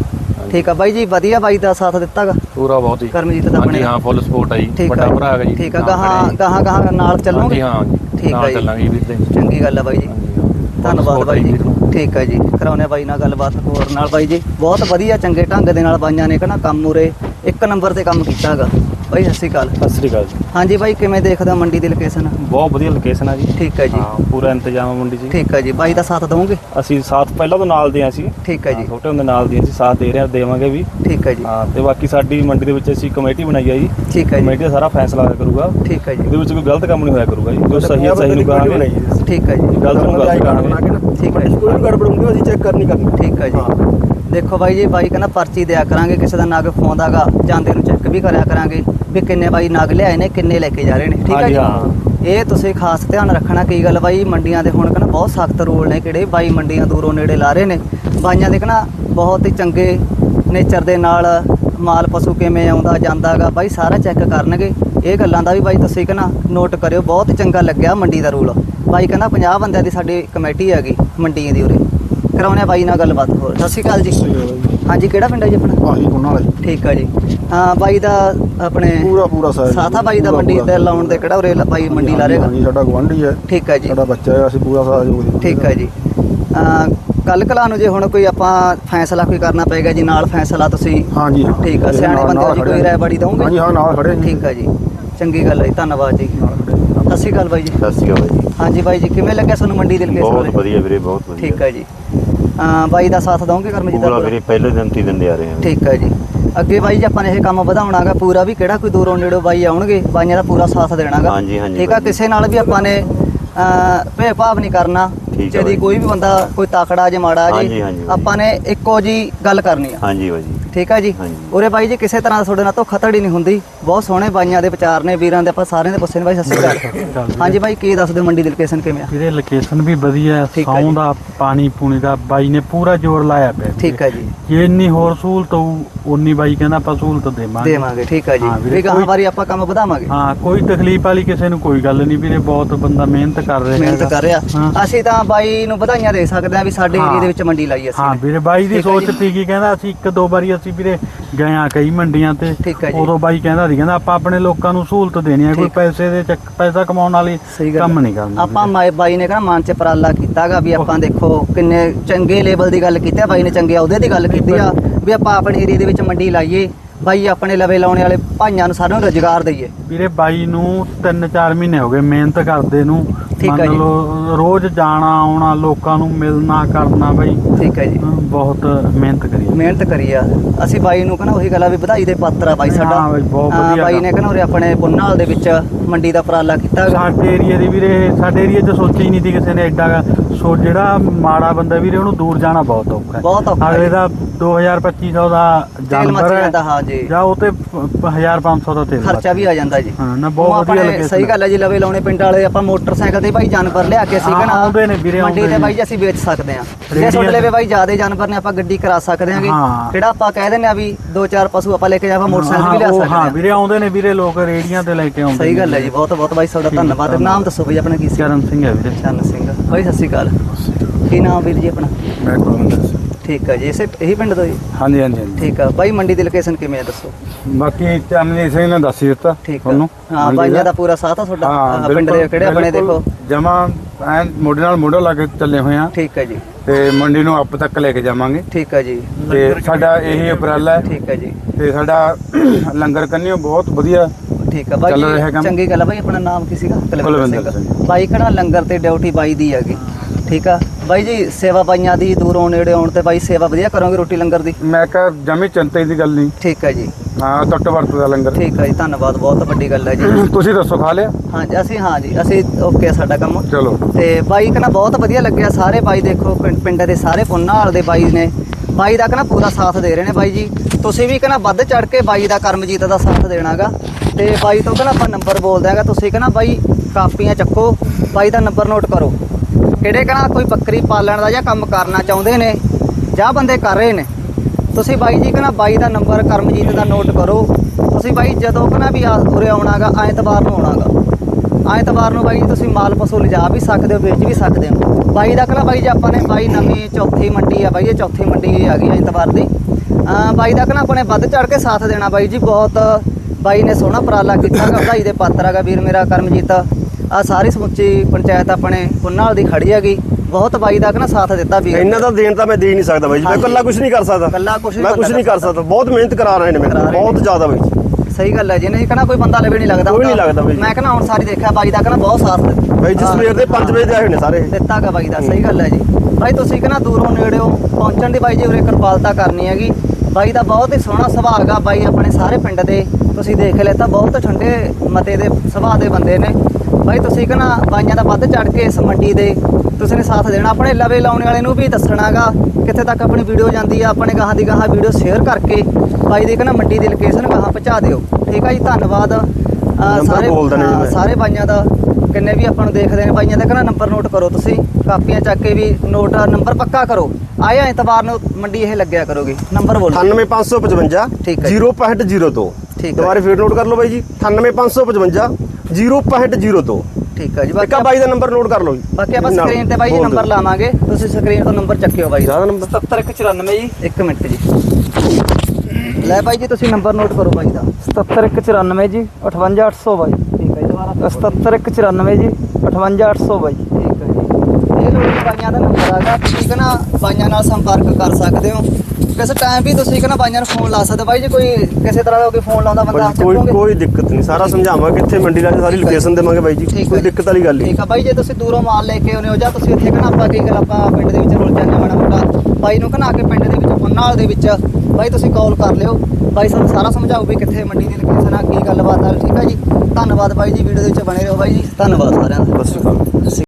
ਠੀਕ ਆ ਬਾਈ ਜੀ ਵਧੀਆ ਬਾਈ ਦਾ ਸਾਥ ਦਿੱਤਾਗਾ? ਪੂਰਾ ਬਹੁਤ ਹੀ ਕਰਮਜੀਤ ਦਾ ਹਾਂਜੀ ਆਪਣੇ ਹਾਂ ਫੁੱਲ ਸਪੋਰਟ ਆ ਜੀ। ਠੀਕ ਵੱਡਾ ਆ ਭਰਾ ਹੈਗਾ ਜੀ। ਠੀਕ ਆ ਨਾਲ ਗਾਹਾਂ ਗਾਹਾਂ ਗਾਹਾਂ ਨਾਲ। ਚੱਲੋਗੇ? ਹਾਂ ਠੀਕ ਆ ਨਾਲ ਜੀ। ਚੱਲਾਂਗੇ ਵੀਰ ਤੇ। ਚੰਗੀ ਗੱਲ ਆ ਬਾਈ ਜੀ। ਹਾਂ। ਧੰਨਵਾਦ ਬਾਈ ਆ ਜੀ। ਠੀਕ ਹੈ ਜੀ। ਕਰਾਉਨੇ ਬਾਈ ਨਾਲ ਗੱਲਬਾਤ ਹੋਰ ਨਾਲ ਬਾਈ ਜੀ। ਬਹੁਤ ਵਧੀਆ ਚੰਗੇ ਢੰਗ ਦੇ ਨਾਲ ਬਾਈਆਂ ਨੇ ਕਹਿੰਦਾ ਕੰਮ ਉਰੇ ਇੱਕ ਨੰਬਰ ਤੇ ਕੰਮ ਕੀਤਾਗਾ। ਬਾਈ ਸਤਿ ਸ਼੍ਰੀ ਅਕਾਲ। ਸਤਿ ਸ੍ਰੀ ਅਕਾਲ ਜੀ। ਹਾਂਜੀ ਬਾਈ ਕਿਵੇਂ ਦੇਖਦਾ ਮੰਡੀ ਦੀ ਲੋਕੇਸ਼ਨ ਬਹੁਤ ਵਧੀਆ ਲੋਕੇਸ਼ਨ ਆ ਜੀ। ਠੀਕ ਹੈ ਜੀ। ਹਾਂ ਪੂਰਾ ਇੰਤਜ਼ਾਮ ਆ ਮੰਡੀ ਜੀ। ਠੀਕ ਹੈ ਜੀ। ਬਾਈ ਦਾ ਸਾਥ ਦਵੋਗੇ? ਅਸੀਂ ਸਾਥ ਪਹਿਲਾਂ ਤੋਂ ਨਾਲ ਦੇ ਆ ਸੀ ਠੀਕ ਹੈ ਜੀ। ਛੋਟੇ ਹੁੰਦੇ ਨਾਲ ਦੇ ਅਸੀਂ ਸਾਥ ਦੇ ਰਹੇ ਹਾਂ ਦੇਵਾਂਗੇ ਵੀ। ਠੀਕ ਹੈ ਜੀ। ਹਾਂ ਤੇ ਬਾਕੀ ਸਾਡੀ ਮੰਡੀ ਦੇ ਵਿੱਚ ਅਸੀਂ ਕਮੇਟੀ ਬਣਾਈ ਆ ਜੀ। ਠੀਕ ਹੈ ਜੀ। ਕਮੇਟੀ ਦਾ ਸਾਰਾ ਫੈਸਲਾ ਹੋਇਆ ਕਰੂਗਾ। ਠੀਕ ਹੈ ਜੀ। ਇਹਦੇ ਵਿੱਚ ਕੋਈ ਗਲਤ ਕੰਮ ਨਹੀਂ ਹੋਇਆ ਕਰੂਗਾ ਜੀ। ਜੋ ਸਹੀ ਹੈ ਸਹੀ ਨੂੰ ਕਹਾਂਗੇ ਠੀਕ ਹੈ ਜੀ। ਗਲਤ ਨੂੰ ਗਲਤ ਕਹਾਂਗੇ ਠੀਕ ਹੈ ਜੀ। ਕੋਈ ਵੀ ਗੜਬੜ ਹੁੰਦੀ ਅਸੀਂ ਚੈੱਕ ਕਰਨੀ ਕਰਨੀ। ਠੀਕ ਹੈ ਜੀ। ਦੇਖੋ ਬਾਈ ਜੀ ਬਾਈ ਕਹਿੰਦਾ ਪਰਚੀ ਦਿਆ ਕਰਾਂਗੇ ਕਿਸੇ ਦਾ ਨਗ ਫਾਉਂਦਾਗਾ ਜਾਂਦੇ ਨੂੰ ਚੈੱਕ ਵੀ ਕਰਿਆ ਕਰਾਂਗੇ। ਵੀ ਕਿੰਨੇ ਬਾਈ ਨਗ ਲਿਆਏ ਨੇ ਕਿੰਨੇ ਲੈ ਕੇ ਜਾ ਰਹੇ ਨੇ ਠੀਕ ਹੈ ਹਾਂਜੀ, ਜੀ। ਇਹ ਤੁਸੀਂ ਖਾਸ ਧਿਆਨ ਰੱਖਣਾ ਕੀ ਗੱਲ ਬਾਈ ਮੰਡੀਆਂ ਦੇ ਹੁਣ ਕਹਿੰਦਾ ਬਹੁਤ ਸਖਤ ਰੂਲ ਨੇ ਕਿਹੜੇ ਬਾਈ ਮੰਡੀਆਂ ਦੂਰੋਂ ਨੇੜੇ ਲਾ ਰਹੇ ਨੇ। ਬਾਈਆਂ ਦੇ ਕਹਿੰਦਾ ਬਹੁਤ ਹੀ ਚੰਗੇ ਨੇਚਰ ਦੇ ਨਾਲ ਮਾਲ ਪਸ਼ੂ ਕਿਵੇਂ ਆਉਂਦਾ ਜਾਂਦਾਗਾ ਬਾਈ ਸਾਰਾ ਚੈੱਕ ਕਰਨਗੇ। ਇਹ ਗੱਲਾਂ ਦਾ ਵੀ ਬਾਈ ਤੁਸੀਂ ਕਹਿੰਦਾ ਨੋਟ ਕਰਿਓ ਬਹੁਤ ਚੰਗਾ ਲੱਗਿਆ ਮੰਡੀ ਦਾ ਰੂਲ। ਬਾਈ ਕਹਿੰਦਾ 50 ਬੰਦਿਆਂ ਦੀ ਸਾਡੀ ਕਮੇਟੀ ਹੈਗੀ ਮੰਡੀਆਂ ਦੀ ਉਰੇ। ਕਰਾਉਣੇ ਬਾਈ ਨਾਲ ਗੱਲਬਾਤ ਹੋਰ। ਸਤਿ ਸ਼੍ਰੀ ਅਕਾਲ ਜੀ। ਹਾਂਜੀ ਕਿਹੜਾ ਪਿੰਡ ਹੈ ਜੀ ਆਪਣਾ? ਆਹੀ ਉਹਨਾਂ ਵਾਲੇ। ਠੀਕ ਆ ਜੀ। ਹਾਂ ਬਾਈ ਦਾ ਆਪਣੇ ਪੂਰਾ ਪੂਰਾ ਸਾਇਜ਼ ਸਾਥਾ ਬਾਈ ਦਾ ਮੰਡੀ ਤੇ ਲਾਉਣ ਦੇ ਕਿਹੜਾ ਉਰੇ ਬਾਈ ਮੰਡੀ ਲਾ ਰਹੇਗਾ ਹਾਂਜੀ ਸਾਡਾ ਗਵਾਂਢੀ ਹੈ। ਠੀਕ ਆ ਜੀ। ਸਾਡਾ ਬੱਚਾ ਹੈ ਅਸੀਂ ਪੂਰਾ ਸਹਿਯੋਗ ਦਿੰਦੇ ਠੀਕ ਆ ਜੀ। ਕੱਲ ਕਲਾ ਨੂੰ ਜੇ ਹੁਣ ਕੋਈ ਆਪਾਂ ਫੈਸਲਾ ਕੋਈ ਕਰਨਾ ਪਏਗਾ ਜੀ ਨਾਲ ਫੈਸਲਾ ਤੁਸੀਂ? ਹਾਂਜੀ ਹਾਂ। ਠੀਕ ਇਹਦੇ ਸਿਆਣੇ ਬੰਦੇ ਜੀ ਕੋਈ। ਰਾਏ ਬਾੜੀ ਦਵੋਗੇ ਹਾਂਜੀ ਹਾਂ ਨਾਲ ਖੜੇ ਠੀਕ ਆ ਜੀ। ਚੰਗੀ ਗੱਲ ਹੈ ਧੰਨਵਾਦ ਜੀ। ਨਾਲ ਖੜੇ ਨੇ। ਸਤਿ ਸ਼੍ਰੀ ਅਕਾਲ ਬਾਈ ਜੀ। ਸਤਿ ਸ਼੍ਰੀ ਅਕਾਲ ਜੀ। ਹਾਂਜੀ ਬਾਈ ਜੀ ਕਿਵੇਂ ਲੱਗਿਆ ਤੁਹਾਨੂੰ ਮੰਡੀ ਦੇ ਲੋਕੇਸ਼ਨ ਬਹੁਤ ਵਧੀਆ ਵੀਰੇ ਬਹੁਤ ਵਧੀਆ। ਠੀਕ ਆ ਜੀ। ਹਾਂ ਬਾਈ ਦਾ ਸਾਥ ਦਵੋਗੇ ਕਰਮਜੀਤ ਦਾ ਪੂਰਾ ਪੂਰਾ? ਵੀਰੇ ਪਹਿਲੇ ਦਿਨ ਤੀ ਦਿੰਦੇ ਆ ਰਹੇ ਹਾਂ। ਠੀਕ ਹੈ ਜੀ। ਅੱਗੇ ਬਾਈ ਜੀ ਆਪਾਂ ਨੇ ਇਹ ਕੰਮ ਵਧਾਉਣਾਗਾ ਪੂਰਾ ਵੀ ਕਿਹੜਾ ਕੋਈ ਦੂਰੋਂ ਨੇੜੋਂ ਬਾਈ ਆਉਣਗੇ ਬਾਈਆਂ ਦਾ ਪੂਰਾ ਸਾਥ ਦੇਣਾਗਾ ਹਾਂਜੀ, ਹਾਂਜੀ ਠੀਕ ਆ ਬਾਈ। ਕਿਸੇ ਨਾਲ ਵੀ ਆਪਾਂ ਨੇ ਅ ਭੇਦਭਾਵ ਨਹੀਂ ਕਰਨਾ ਠੀਕ ਆ ਜਦੀ ਬਾਈ। ਕੋਈ ਵੀ ਬੰਦਾ ਕੋਈ ਤਾਕੜਾ ਜੇ ਮਾੜਾ ਹਾਂਜੀ, ਜੀ ਹਾਂਜੀ ਬਾਈ। ਆਪਾਂ ਨੇ ਇੱਕੋ ਜੀ ਗੱਲ ਕਰਨੀ ਆ ਹਾਂਜੀ ਬਾਈ ਜੀ ਠੀਕ ਆ ਜੀ ਹਾਂਜੀ। ਉਰੇ ਬਾਈ ਜੀ ਕਿਸੇ ਤਰ੍ਹਾਂ ਦਾ ਤੁਹਾਡੇ ਨਾਲ ਧੋਖਾਧੜੀ ਨਹੀਂ ਹੁੰਦੀ ਬਹੁਤ ਸੋਹਣੇ ਬਾਈਆਂ ਦੇ ਵਿਚਾਰ ਨੇ ਵੀਰਾਂ ਦੇ ਆਪਾਂ ਸਾਰਿਆਂ ਦੇ ਪੁੱਛੇ ਨੇ ਬਾਈ ਸਤਿ ਸ਼੍ਰੀ ਅਕਾਲ ਹਾਂਜੀ ਬਾਈ ਕੀ ਦੱਸ ਦਿਓ ਮੰਡੀ ਦੀ ਲੋਕੇਸ਼ਨ ਕਿਵੇਂ ਆ ਵੀਰੇ ਲੋਕੇਸ਼ਨ ਵੀ ਵਧੀਆ ਹੈ ਠੀਕ ਹੈ ਸੌਂ ਜੀ। ਦਾ ਪਾਣੀ ਪੂਣੀ ਦਾ ਬਾਈ ਨੇ ਪੂਰਾ ਜ਼ੋਰ ਲਾਇਆ ਪਿਆ। ਠੀਕ ਆ ਜੀ ਜੇ ਇੰਨੀ ਹੋਰ ਸਹੂਲਤ ਹੋਊ ਉਨੀ ਬਾਈ ਕਹਿੰਦਾ ਆਪਾਂ ਸਹੂਲਤ ਦੇਵਾਂਗੇ ਦੇਵਾਂਗੇ ਠੀਕ ਆ ਜੀ ਵੀ ਗਾਂ ਕੋਈ- ਵਾਰੀ ਆਪਾਂ ਕੰਮ ਵਧਾਵਾਂਗੇ ਹਾਂ ਕੋਈ ਤਕਲੀਫ ਵਾਲੀ ਕਿਸੇ ਨੂੰ ਕੋਈ ਗੱਲ ਨਹੀਂ ਵੀਰੇ ਬਹੁਤ ਬੰਦਾ ਮਿਹਨਤ ਕਰ ਰਿਹਾ ਮਿਹਨਤ। ਕਰ ਰਿਹਾ। ਅਸੀਂ ਤਾਂ ਬਾਈ ਨੂੰ ਵਧਾਈਆਂ ਦੇ ਸਕਦੇ ਆ ਵੀ ਸਾਡੇ। ਏਰੀਆ ਦੇ ਵਿੱਚ ਮੰਡੀ ਲਾਈ ਅਸੀਂ ਹਾਂ। ਵੀਰੇ ਬਾਈ ਦੀ ਸੋਚ। ਸੀ ਕੀ ਕਹਿੰਦਾ ਅਸੀਂ ਇੱਕ ਦੋ ਵਾਰੀ ਅਸੀਂ ਵੀਰੇ ਗਏ ਆ ਕਈ ਮੰਡੀਆਂ ਤੇ। ਉਦੋਂ ਬਾਈ ਕਹਿੰਦਾ ਸੀ ਕਹਿੰਦਾ ਆਪਾਂ ਆਪਣੇ ਲੋਕਾਂ ਨੂੰ ਸਹੂਲਤ ਦੇਣੀ ਹੈ ਕੋਈ। ਪੈਸੇ ਦੇ ਚੱਕ ਪੈਸਾ ਕਮਾਉਣ ਵਾਲੀ ਸਹੀ ਗੱਲ ਕੰਮ। ਨਹੀਂ ਕਰਨਾ ਆਪਾਂ ਮਾਏ ਬਾਈ ਨੇ ਕਹਿੰਦਾ ਮਨ ਚ ਪਰਾਲਾ ਕੀਤਾਗਾ ਵੀ ਆਪਾਂ ਦੇਖੋ ਕਿੰਨੇ ਚੰਗੇ ਲੈਵਲ ਦੀ ਗੱਲ ਕੀਤੀ ਆ ਬਾਈ ਨੇ ਚੰਗੇ ਅਹੁਦੇ ਦੀ ਗੱਲ ਕੀਤੀ ਆ ਵੀ ਆਪਾਂ ਆਪਣੇ ਏਰੀਆ ਦੇ ਵਿੱਚ ਮੰਡੀ ਲਾਈਏ ਬਾਈ ਆਪਣੇ ਲਵੇ ਲਾਉਣੇ ਵਾਲੇ ਭਾਈਆਂ ਨੂੰ ਸਾਰਿਆਂ ਨੂੰ ਰੁਜ਼ਗਾਰ ਦਈਏ ਵੀਰੇ ਬਾਈ ਨੂੰ 3-4 ਮਹੀਨੇ ਹੋ ਗਏ ਮਿਹਨਤ ਕਰਦੇ ਨੂੰ ਠੀਕ ਹੈ ਮੰਨ ਜੀ। ਲਓ ਰੋਜ਼ ਜਾਣਾ ਆਉਣਾ ਲੋਕਾਂ ਨੂੰ ਮਿਲਣਾ ਕਰਨਾ ਬਾਈ ਠੀਕ ਹੈ ਜੀ ਬਹੁਤ ਮਿਹਨਤ ਕਰੀ ਹੈ। ਮਿਹਨਤ ਕਰੀ ਆ ਅਸੀਂ ਬਾਈ ਨੂੰ ਕਹਿੰਦਾ ਉਹੀ ਗੱਲ ਆ ਵੀ ਵਧਾਈ ਦੇ ਪਾਤਰ ਆ ਬਾਈ ਹਾਂ ਸਾਡਾ ਬਾਈ, ਬਹੁਤ ਹਾਂ, ਵਧੀਆ ਬਾਈ ਕੰਮ। ਨੇ ਕਹਿੰਦਾ ਉਰੇ ਆਪਣੇ ਪੁੰਨਾਲ ਦੇ ਵਿੱਚ ਮੰਡੀ ਦਾ ਪਰਾਲਾ ਕੀਤਾ। ਸਾਡੇ ਏਰੀਆ ਦੀ ਵੀਰੇ ਸਾਡੇ ਏਰੀਆ 'ਚ ਸੋਚੀ ਨਹੀਂ ਸੀ ਕਿਸੇ ਨੇ ਐਡਾ ਗਾ। ਸੋ ਜਿਹੜਾ ਮਾੜਾ ਬੰਦਾ ਵੀਰੇ ਉਹਨੂੰ ਦੂਰ ਜਾਣਾ ਬਹੁਤ ਔਖਾ ਹੈ ਬਹੁਤ ਔਖਾ ਅਗਲੇ ਜੀ। ਦਾ 2000 2500 ਦਾ ਤੇਲ ਜਾਨਵਰ ਹੈ ਜਾਂਦਾ ਹਾਂ ਜੀ ਜਾਂ ਉਹ ਤੇ 1500 ਦਾ ਤੇਲ ਖਰਚਾ ਵੀ ਆ ਜਾਂਦਾ ਜੀ। ਹਾਂ ਨਾ ਬਹੁਤ ਵਧੀਆ ਲੱਗੇ ਸਹੀ ਗੱਲ ਹੈ ਜੀ ਲਵੇ ਲਾਉਣੇ ਪਿੰਡ ਵਾਲੇ ਆਪਾਂ ਮੋਟਰਸਾਈਕਲ ਤੇ ਬਾਈ ਜਾਨਵਰ ਲਿਆ ਕੇ ਹਾਂ, ਕਹਣਾ ਆਉਂਦੇ ਨੇ ਵੀਰੇ, ਮੰਡੀ ਆਉਂਦੇ ਤੇ ਨੇ। ਜੀ ਅਸੀਂ ਵੇਚ ਸਕਦੇ ਆ ਜੇ ਤੁਹਾਡੇ। ਲਵੇ ਬਾਈ ਜ਼ਿਆਦੇ ਜਾਨਵਰ ਨੇ ਆਪਾਂ ਗੱਡੀ ਕਰਾ ਸਕਦੇ ਆਂਗੇ ਹਾਂ। ਜਿਹੜਾ ਆਪਾਂ ਕਹਿ ਦਿੰਦੇ ਆ ਵੀ ਦੋ ਚਾਰ ਪਸ਼ੂ ਆਪਾਂ ਲੈ ਕੇ ਜਾਵਾਂ ਮੋਟਰਸਾਈਕਲ ਵੀ ਲਿਆ ਹਾਂ, ਸਕਦੇ ਹਾਂ ਆ ਵੀਰੇ ਆਉਂਦੇ ਨੇ ਵੀਰੇ ਲੋਕ ਰੇੜੀਆਂ ਤੇ ਲੈ ਕੇ ਆਉਂਦੇ ਸਹੀ ਨੇ ਗੱਲ ਹੈ ਜੀ ਬਹੁਤ ਬਹੁਤ ਬਾਈ ਤੁਹਾਡਾ ਹੈ, ਧੰਨਵਾਦ। ਨਾਮ ਦੱਸੋ ਬਈ ਆਪਣਾ ਕੀ ਸੀ? ਚਰਨ ਸਿੰਘ ਹੈ ਵੀਰੇ। ਚੰਨ ਸਿੰਘ। ਬਾਈ ਸਤਿ ਸ਼੍ਰੀ ਅਕਾਲ। ਕੀ ਨਾਮ ਵੀਰ ਜੀ ਆਪਣਾ? ਮੈਂ ਸਿੰਘ। ਠੀਕ ਹੈ ਜੀ ਇਸੇ ਇਹੀ ਪਿੰਡ ਤੋਂ ਜੀ? ਹਾਂਜੀ ਹਾਂਜੀ ਹਾਂਜੀ। ਠੀਕ ਆ। ਬਾਈ ਮੰਡੀ ਦੀ ਲੋਕੇਸ਼ਨ ਕਿਵੇਂ ਆ ਦੱਸੋ? ਬਾਕੀ ਚਰਨਜੀਤ ਸਿੰਘ ਨੇ ਦੱਸ ਹੀ ਦਿੱਤਾ ਠੀਕ ਆ। ਤੁਹਾਨੂੰ। ਹਾਂ ਬਾਈਆਂ ਦਾ ਪੂਰਾ ਸਾਥ ਆ ਤੁਹਾਡਾ। ਹਾਂ ਪਿੰਡ ਦੇ ਕਿਹੜੇ ਆਪਣੇ ਦੇਖੋ? ਜਮਾ ਐਨ ਮੋਢੇ ਨਾਲ ਮੋਢਾ ਲਾ ਕੇ ਚੱਲੇ ਹੋਏ ਆ। ਠੀਕ ਹੈ ਜੀ। ਤੇ ਮੰਡੀ ਨੂੰ ਅੱਪ ਤੱਕ ਲੈ ਕੇ ਜਾਵਾਂਗੇ। ਠੀਕ ਹੈ ਜੀ। ਤੇ ਸਾਡਾ ਇਹੀ ਉਪਰਾਲਾ ਹੈ। ਠੀਕ ਹੈ ਜੀ। ਤੇ ਸਾਡਾ ਲੰਗਰ ਕੰਨਿਓ ਬਹੁਤ ਵਧੀਆ ਠੀਕ ਆ। ਬਾਈ ਚੱਲ ਰਿਹਾ ਜੀ, ਕੰਮ। ਚੰਗੀ ਗੱਲ ਆ ਬਾਈ ਆਪਣਾ ਨਾਮ ਕੀ ਸੀਗਾ? ਕੁਲਵਿੰਦਰ ਸਿੰਘ। ਬਾਈ ਕਿਹੜਾ ਲੰਗਰ ਤੇ ਡਿਊਟੀ ਬਾਈ ਦੀ ਹੈਗੀ? ਠੀਕ ਆ? ਬਾਈ ਜੀ ਸੇਵਾ ਬਾਈਆਂ ਦੀ ਦੂਰੋਂ ਨੇੜੇ ਆਉਣ ਤੇ ਬਾਈ ਸੇਵਾ ਵਧੀਆ ਕਰੋਗੇ ਰੋਟੀ ਲੰਗਰ ਦੀ? ਮੈਂ ਕਿਹਾ ਜਮੀ ਚਿੰਤਾ ਦੀ ਗੱਲ ਨਹੀਂ। ਠੀਕ ਹੈ ਜੀ। ਹਾਂ ਟੁੱਟ ਵਰਤ ਦਾ ਲੰਗਰ। ਠੀਕ ਹੈ ਜੀ ਧੰਨਵਾਦ ਬਹੁਤ ਵੱਡੀ ਗੱਲ ਹੈ ਜੀ। ਤੁਸੀਂ ਦੱਸੋ ਖਾ ਲਿਆ? ਹਾਂ ਜੀ ਅਸੀਂ ਹਾਂ ਜੀ ਅਸੀਂ ਓਕੇ ਸਾਡਾ ਕੰਮ। ਚਲੋ। ਤੇ ਬਾਈ ਕਹਿੰਦਾ ਬਹੁਤ ਵਧੀਆ ਲੱਗਿਆ ਸਾਰੇ ਬਾਈ ਦੇਖੋ ਪਿੰਡ ਪਿੰਡ ਦੇ ਸਾਰੇ ਪੁੰਨਾਲ ਦੇ ਬਾਈ ਨੇ। ਬਾਈ ਦਾ ਕਹਿੰਦਾ ਪੂਰਾ ਸਾਥ ਦੇ ਰਹੇ ਨੇ ਬਾਈ ਜੀ। ਤੁਸੀਂ ਵੀ ਕਹਿੰਦਾ ਵੱਧ ਚੜ ਕੇ ਬਾਈ ਦਾ ਕਰਮਜੀਤ ਦਾ ਸਾਥ ਦੇਣਾਗਾ। ਤੇ ਬਾਈ ਤੋਂ ਕਹਿੰਦਾ ਆਪਾਂ ਨੰਬਰ ਬੋਲ ਦਿਆਂਗਾ ਤੁਸੀਂ ਕਹਿੰਦਾ ਬਾਈ ਕਾਪੀਆਂ ਚੱਕੋ ਬਾਈ ਦਾ ਨੰਬਰ ਨੋਟ ਕਰੋ। ਕਿਹੜੇ ਕਹਿੰਦਾ ਕੋਈ ਬੱਕਰੀ ਪਾਲਣ ਦਾ ਜਾਂ ਕੰਮ ਕਰਨਾ ਚਾਹੁੰਦੇ ਨੇ, ਜਾਂ ਬੰਦੇ ਕਰ ਰਹੇ ਨੇ? ਤੁਸੀਂ ਬਾਈ ਜੀ ਕਹਿੰਦਾ ਬਾਈ ਦਾ ਨੰਬਰ ਕਰਮਜੀਤ ਦਾ ਨੋਟ ਕਰੋ। ਤੁਸੀਂ ਬਾਈ ਜਦੋਂ ਕਹਿੰਦਾ ਵੀ ਆ ਉਰੇ ਆਉਣਾਗਾ, ਐਤਵਾਰ ਨੂੰ ਆਉਣਾਗਾ। ਐਤਵਾਰ ਨੂੰ ਬਾਈ ਜੀ ਤੁਸੀਂ ਮਾਲ ਪਸ਼ੂ ਲਿਜਾ ਵੀ ਸਕਦੇ ਹੋ, ਵੇਚ ਵੀ ਸਕਦੇ ਹੋ। ਬਾਈ ਦਾ ਕਹਿੰਦਾ ਬਾਈ ਜੀ ਆਪਾਂ ਨੇ ਬਾਈ ਨਵੀਂ ਚੌਥੀ ਮੰਡੀ ਆ ਬਾਈ, ਇਹ ਚੌਥੀ ਮੰਡੀ ਆ ਗਈ ਐਤਵਾਰ ਦੀ। ਬਾਈ ਦਾ ਕਹਿੰਦਾ ਆਪਣੇ ਵੱਧ ਚੜ ਕੇ ਸਾਥ ਦੇਣਾ ਬਾਈ ਜੀ, ਬਹੁਤ ਬਾਈ ਨੇ ਸੋਹਣਾ ਉਪਰਾਲਾ ਕੀਤਾ ਗਾ ਵਧਾਈ ਦੇ ਪਾਤਰ ਹੈਗਾ ਵੀਰ ਮੇਰਾ ਕਰਮਜੀਤ। ਆ ਸਾਰੀ ਸਮੁੱਚੀ ਪੰਚਾਇਤ ਆਪਣੇ ਪੁੰਨਾਲ ਦੀ ਖੜੀ ਹੈਗੀ। ਬਹੁਤ ਬਾਈ ਦਾ ਕਹਿੰਦਾ ਸਾਥ ਦਿੱਤਾ ਵੀਰ ਇਹਨਾਂ ਦਾ ਦੇਣ ਤਾਂ ਮੈਂ ਦੇ ਹੀ ਨਹੀਂ ਸਕਦਾ ਬਾਈ ਜੀ। ਮੈਂ। ਇਕੱਲਾ ਕੁਝ ਨਹੀਂ ਕਰ ਸਕਦਾ। ਇਕੱਲਾ ਨਹੀਂ ਮੈਂ ਕੁਝ ਨਹੀਂ ਕਰ ਸਕਦਾ। ਬਹੁਤ ਮਿਹਨਤ ਕਰਾ ਰਹੇ ਨੇ ਮੈਨੂੰ। ਨੇ। ਬਹੁਤ ਜ਼ਿਆਦਾ ਬਾਈ ਜੀ। ਸਹੀ ਗੱਲ ਹੈ ਜੀ। ਨਹੀਂ ਕਹਿੰਦਾ ਕੋਈ ਬੰਦਾ ਲਵੇ ਨਹੀਂ ਲੱਗਦਾ ਕੋਈ ਨਹੀਂ। ਲੱਗਦਾ ਬਾਈ। ਮੈਂ ਕਹਿੰਦਾ ਹੁਣ ਸਾਰੀ ਦੇਖਿਆ ਬਾਈ ਦਾ ਕਹਿੰਦਾ ਬਹੁਤ ਸਾਥ ਦਿੱਤਾ। ਬਾਈ ਜੀ ਸਵੇਰ ਦੇ 5 ਵਜੇ ਦੇ ਆਏ ਨੇ ਸਾਰੇ। ਦਿੱਤਾ ਗਾ ਬਾਈ ਦਾ ਸਹੀ ਗੱਲ ਹੈ ਜੀ। ਬਾਈ ਤੁਸੀਂ ਕਹਿੰਦਾ ਦੂਰੋਂ ਨੇੜਿਓਂ ਪਹੁੰਚਣ ਦੀ ਬਾਈ ਜੀ ਉਰੇ ਕਿਰਪਾਲਤਾ ਕਰਨੀ ਹੈਗੀ। ਬਾਈ ਦਾ ਬਹੁਤ ਹੀ ਸੋਹਣਾ ਸੁਭਾਅ ਹੈਗਾ ਬਾਈ ਆਪਣੇ ਸਾਰੇ ਪਿੰਡ ਦੇ। ਤੁਸੀਂ ਦੇਖ ਲਿਆ ਤਾਂ ਬਹੁਤ ਠੰਡੇ ਮਤੇ ਦੇ ਸੁਭਾਅ ਦੇ ਬੰਦੇ ਨੇ। ਬਾਈ ਤੁਸੀਂ ਕਹਿੰਦਾ ਬਾਈਆਂ ਦਾ ਵੱਧ ਚੜ ਕੇ ਇਸ ਮੰਡੀ ਦੇ। ਤੁਸੀਂ ਨੇ ਸਾਥ ਦੇਣਾ ਆਪਣੇ ਲਵੇ ਲਾਉਣ ਵਾਲੇ ਨੂੰ ਵੀ ਦੱਸਣਾਗਾ ਕਿੱਥੇ ਤੱਕ ਆਪਣੀ ਵੀਡੀਓ ਜਾਂਦੀ ਆ ਆਪਣੇ ਗਾਹਾਂ ਦੀ ਗਾਹਾਂ ਵੀਡੀਓ ਸ਼ੇਅਰ ਕਰਕੇ ਬਾਈ ਦੀ ਕਹਿੰਦਾ ਮੰਡੀ ਦੀ ਲੋਕੇਸ਼ਨ ਗਾਹਾਂ ਪਹੁੰਚਾ ਦਿਓ। ਠੀਕ ਆ ਜੀ ਧੰਨਵਾਦ। ਸਾਰੇ। ਸਾਰੇ ਬਾਈਆਂ ਦਾ ਕਿੰਨੇ ਵੀ ਆਪਾਂ ਨੂੰ ਦੇਖਦੇ ਨੇ ਬਾਈਆਂ ਦਾ ਕਹਿੰਦਾ ਨੰਬਰ ਨੋਟ ਕਰੋ ਤੁਸੀਂ। ਕਾਪੀਆਂ ਚੱਕ ਕੇ ਵੀ ਨੋਟ ਨੰਬਰ ਪੱਕਾ ਕਰੋ। ਆਏ ਐਤਵਾਰ ਨੂੰ ਮੰਡੀ ਇਹ ਲੱਗਿਆ ਕਰੋਗੇ। ਨੰਬਰ ਬੋਲੋ। 98555 ਠੀਕ ਹੈ ਜੀ। 0502 ਠੀਕ ਹੈ ਦੁਬਾਰੇ ਫੇਰ ਨੋਟ ਕਰ ਲਓ ਬਾਈ ਜੀ। 98555 0502 ਠੀਕ ਹੈ ਜੀ ਇੱਕਾ ਬਾਕੀ ਬਾਈ ਦਾ ਨੰਬਰ ਨੋਟ ਕਰ ਲਓ ਜੀ। ਬਾਕੀ ਆਪਾਂ ਨਾਲ। ਸਕਰੀਨ ਤੇ ਬਾਈ ਜੀ ਬੋਲ ਨੰਬਰ। ਲਾਵਾਂਗੇ। ਤੁਸੀਂ ਸਕਰੀਨ ਤੋਂ ਨੰਬਰ ਚੱਕਿਓ ਬਾਈ ਜ਼ਿਆਦਾ ਨੰਬਰ? 7194 ਜੀ। ਇੱਕ ਮਿੰਟ ਜੀ। ਲੈ ਬਾਈ ਜੀ ਤੁਸੀਂ ਨੰਬਰ ਨੋਟ ਕਰੋ ਬਾਈ ਦਾ। 7194 ਜੀ 58800 ਬਾਈ। ਠੀਕ ਹੈ ਜੀ ਦੁਬਾਰਾ 7194 ਜੀ। 58800 ਬਾਈ। ਇਹ ਲੋੜੀ ਬਾਈਆਂ ਦਾ ਨੰਬਰ ਆਗਾ ਤੁਸੀਂ ਕਹਿੰਦਾ ਬਾਈਆਂ ਨਾਲ ਸੰਪਰਕ ਕਰ ਸਕਦੇ ਹੋ। ਕਿਸੇ ਟਾਈਮ ਵੀ ਤੁਸੀਂ ਕਹਿੰਦਾ ਬਾਈਆਂ ਨੂੰ ਫੋਨ ਲਾ ਸਕਦੇ। ਬਾਈ ਜੀ ਕੋਈ ਕਿਸੇ ਤਰ੍ਹਾਂ ਦਾ ਕੋਈ ਫੋਨ ਲਾਉਂਦਾ ਬੰਦਾ ਕੋਈ? ਕੋਈ ਦਿੱਕਤ ਨਹੀਂ। ਸਾਰਾ ਸਮਝਾਵਾਂਗੇ ਕਿੱਥੇ ਮੰਡੀ ਲਾ ਕੇ ਸਾਰੀ। ਲੋਕੇਸ਼ਨ ਦੇਵਾਂਗੇ ਬਾਈ ਜੀ। ਕੋਈ। ਦਿੱਕਤ ਵਾਲੀ ਗੱਲ ਨਹੀਂ। ਠੀਕ ਆ। ਬਾਈ ਜੇ ਤੁਸੀਂ ਦੂਰੋਂ ਮਾਲ ਲੈ ਕੇ ਆਉਨੇ ਹੋ ਜਾਂ ਤੁਸੀਂ ਇੱਥੇ ਕਹਣਾ ਆਪਾਂ ਕੀ ਗੱਲ ਆਪਾਂ ਪਿੰਡ ਦੇ ਵਿੱਚ ਰੁਲ ਜਾਂਦੇ ਮਾੜਾ ਮੋਟਾ। ਬਾਈ ਨੂੰ ਕਹਣਾ ਕੇ ਪਿੰਡ ਦੇ ਵਿੱਚ ਪੁੰਨਾਲ ਦੇ ਵਿੱਚ। ਬਾਈ ਤੁਸੀਂ ਕਾਲ ਕਰ ਲਿਓ। ਬਾਈ ਸਾਨੂੰ ਸਾਰਾ ਸਮਝਾਓ ਵੀ ਕਿੱਥੇ ਮੰਡੀ ਦੀ ਲੋਕੇਸ਼ਨ ਆ ਕੀ ਗੱਲਬਾਤ ਆ। ਠੀਕ ਆ ਜੀ। ਧੰਨਵਾਦ ਬਾਈ ਜੀ ਵੀਡੀਓ ਦੇ ਵਿੱਚ ਬਣੇ ਰਹੋ ਬਾਈ ਜੀ। ਧੰਨਵਾਦ ਸਾਰਿਆਂ ਦਾ। ਬਸ